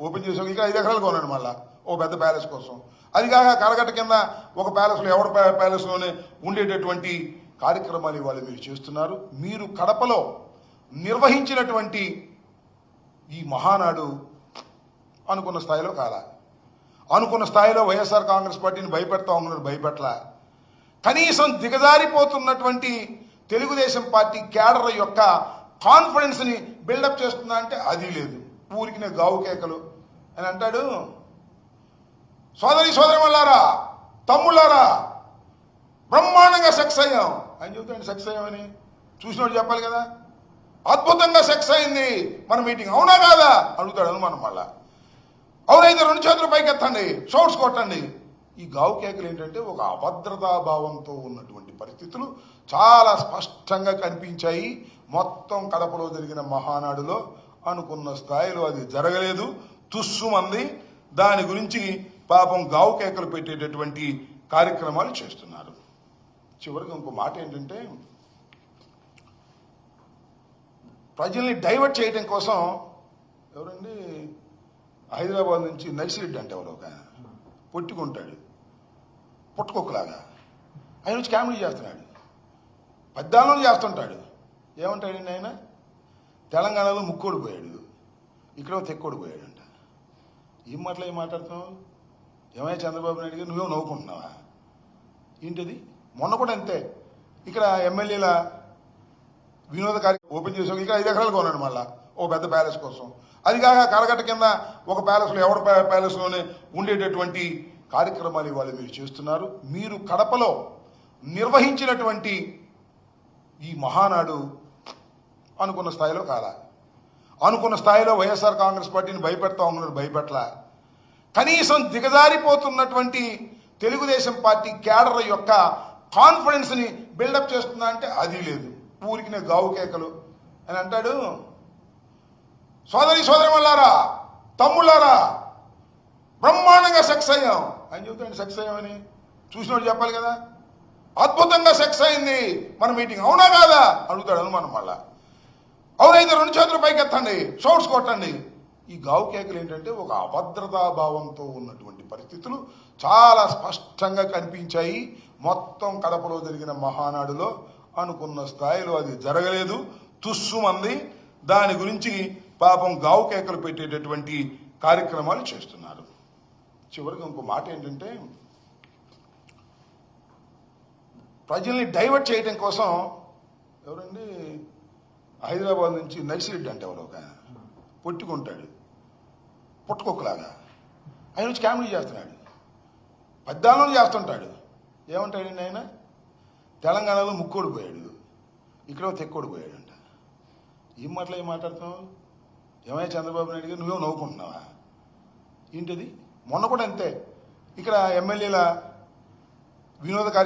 Open చేసాం ఇంకా ఐదు ఎకరాలు కొన్నాడు మళ్ళా ఓ పెద్ద ప్యాలెస్ కోసం. అది కాక కరగట్ట కింద ఒక ప్యాలెస్లో ఎవరి ప్యాలెస్లోనే ఉండేటటువంటి కార్యక్రమాలు ఇవాళ మీరు చేస్తున్నారు. మీరు కడపలో నిర్వహించినటువంటి ఈ మహానాడు అనుకున్న స్థాయిలో కాల. అనుకున్న స్థాయిలో వైఎస్ఆర్ కాంగ్రెస్ పార్టీని భయపెడతా ఉన్నారు భయపెట్ల కనీసం దిగజారిపోతున్నటువంటి తెలుగుదేశం పార్టీ క్యాడర్ యొక్క కాన్ఫిడెన్స్ని బిల్డప్ చేస్తుందా అంటే అది లేదు. ఊరికిన గావు కేకలు. అని అంటాడు సోదరి సోదరి వల్లారా తమ్ముళ్ళారా బ్రహ్మాండంగా సెక్స్ అయ్యాం. అని చెబుతాడు సెక్స్ అయ్యామని. చూసినోడు చెప్పాలి కదా అద్భుతంగా సెక్స్ అయింది మన మీటింగ్ అవునా కాదా? అడుగుతాడు అనుమానం మళ్ళా. అవునైతే రెండు చేతులు పైకి ఎత్తండి షోట్స్ కొట్టండి. ఈ గావు కేకలు ఏంటంటే ఒక అభద్రతా భావంతో ఉన్నటువంటి పరిస్థితులు చాలా స్పష్టంగా కనిపించాయి. మొత్తం కడపలో జరిగిన మహానాడులో అనుకున్న స్థాయిలో అది జరగలేదు. తుస్సుమంది దాని గురించి పాపం గావు కేకలు పెట్టేటటువంటి కార్యక్రమాలు చేస్తున్నారు. చివరికి ఇంకో మాట ఏంటంటే ప్రజల్ని డైవర్ట్ చేయడం కోసం ఎవరండి? హైదరాబాద్ నుంచి నర్సిరెడ్డి అంటే ఎవరు ఒక పొట్టుకుంటాడు. పుట్టుకొక్కలాగా. ఆయన వచ్చి కామెడీ చేస్తున్నాడు. పెద్దాలను చేస్తుంటాడు. ఏమంటాడండి ఆయన? తెలంగాణలో ముక్కోడు పోయాడు. ఇక్కడ తెక్కోడు పోయాడంట. ఏం మాటలు ఏం మాట్లాడుతున్నావు? ఏమైనా చంద్రబాబు నాయుడు గారు? నువ్వేమో నవ్వుకుంటున్నావా? ఏంటిది? మొన్న కూడా అంతే. ఇక్కడ ఎమ్మెల్యేల వినోద కార్యక్రమం ఓపెన్ చేసాం ఇక్కడ ఐదు ఎకరాలు కొన్నాడు మళ్ళా. ఓ పెద్ద ప్యాలెస్ కోసం. అది కాక కరగట్ట కింద ఒక ప్యాలెస్లో ఎవరి ప్యాలెస్లోనే ఉండేటటువంటి కార్యక్రమాలు ఇవాళ మీరు చేస్తున్నారు. మీరు కడపలో నిర్వహించినటువంటి ఈ మహానాడు అనుకున్న స్థాయిలో కాదా అనుకున్న స్థాయిలో వైఎస్ఆర్ కాంగ్రెస్ పార్టీని భయపెడతా ఉన్నారు భయపెట్ల. కనీసం దిగజారిపోతున్నటువంటి తెలుగుదేశం పార్టీ క్యాడర్ యొక్క కాన్ఫిడెన్స్ని బిల్డప్ చేస్తుందా అంటే అది లేదు. ఊరికి గావు కేకలు. అని అంటాడు సోదరి సోదరి వల్లారా తమ్ముళ్ళారా బ్రహ్మాండంగా సెక్స్ అయ్యాం. అని చెబుతాడు సెక్స్ అయ్యామని చూసినోడు చెప్పాలి కదా. అద్భుతంగా సెక్స్ అయింది మన మీటింగ్ అవునా కాదా? అడుగుతాడు అనుమానం మళ్ళా. అవునైతే రెండు చేతులు పైకి ఎత్తండి షోట్స్ కొట్టండి. ఈ గావు కేకలు ఏంటంటే ఒక అభద్రతా భావంతో ఉన్నటువంటి పరిస్థితులు చాలా స్పష్టంగా కనిపించాయి. మొత్తం కడపలో జరిగిన మహానాడులో అనుకున్న స్థాయిలో అది జరగలేదు. తుస్సుమంది దాని గురించి పాపం గావు కేకలు పెట్టేటటువంటి కార్యక్రమాలు చేస్తున్నారు. చివరికి ఇంకో మాట ఏంటంటే ప్రజల్ని డైవర్ట్ చేయడం కోసం ఎవరండి? హైదరాబాద్ నుంచి నర్సిరెడ్డి అంటే ఎవరు ఒక పొట్టుకుంటాడు. పుట్టుకొక్కలాగా. ఆయన వచ్చి కామెడీ చేస్తున్నాడు. పద్నాలుగు చేస్తుంటాడు. ఏమంటాడండి ఆయన? తెలంగాణలో ముక్కోడు పోయాడు. ఇక్కడ తెక్కోడు పోయాడంట. ఏం మాటలు ఏం మాట్లాడుతున్నావు? ఏమైనా చంద్రబాబు నాయుడు గారు? నువ్వేమో నవ్వుకుంటున్నావా? ఏంటిది? మొన్న కూడా అంతే. ఇక్కడ ఎమ్మెల్యేల వినోద